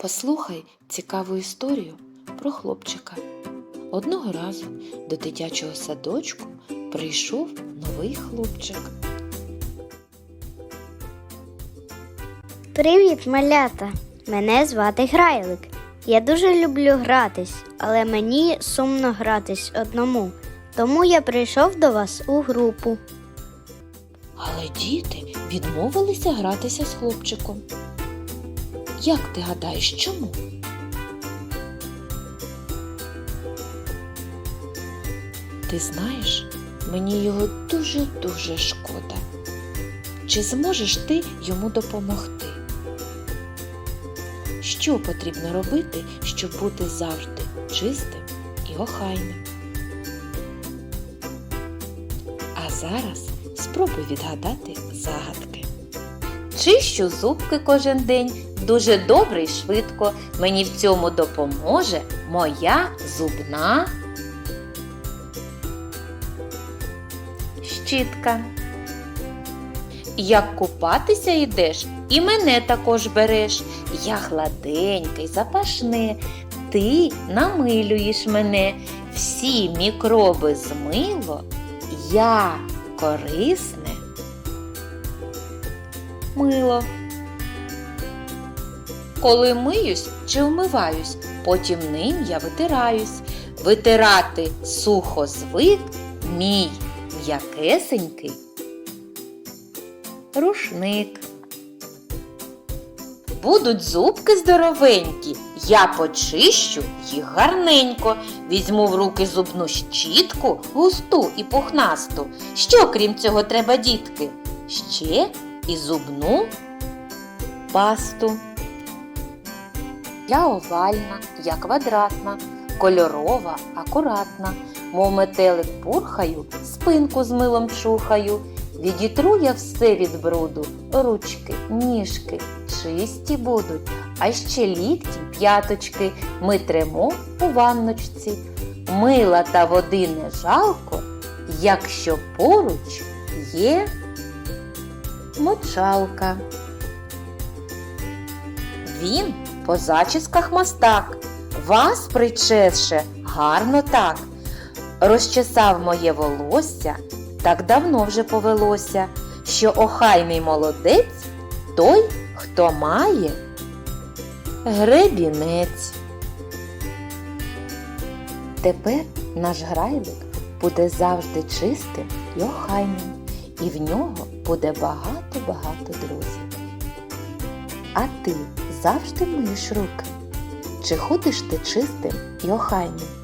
Послухай цікаву історію про хлопчика. Одного разу до дитячого садочку прийшов новий хлопчик. Привіт, малята! Мене звати Грайлик. Я дуже люблю гратись, але мені сумно гратись одному. Тому я прийшов до вас у групу. Але діти відмовилися гратися з хлопчиком. Як ти гадаєш, чому? Ти знаєш, мені його дуже-дуже шкода. Чи зможеш ти йому допомогти? Що потрібно робити, щоб бути завжди чистим і охайним? А зараз спробуй відгадати загадки. Чищу зубки кожен день дуже добре і швидко. Мені в цьому допоможе моя зубна щітка. Як купатися йдеш, і мене також береш. Я гладенький, запашне, ти намилюєш мене. Всі мікроби змило, я корисне. Мило. Коли миюсь чи вмиваюсь, потім ним я витираюсь. Витирати сухо звик мій м'якесенький рушник. Будуть зубки здоровенькі, я почищу їх гарненько, візьму в руки зубну щітку, густу і пухнасту. Що крім цього треба, дітки? Ще і зубну пасту. Я овальна, я квадратна, кольорова, акуратна, мов метелик пурхаю, спинку з милом чухаю. Відітру я все від бруду, ручки, ніжки чисті будуть, а ще лікті, п'яточки ми тремо у ванночці. Мила та води не жалко, якщо поруч є мочалка. Він по зачісках мастак, вас причеше гарно так. Розчесав моє волосся, так давно вже повелося, що охайний молодець той, хто має гребінець. Тепер наш грайлик буде завжди чистим і охайним, і в нього буде багато-багато друзів. А ти завжди миєш руки? Чи ходиш ти чистим і охайним?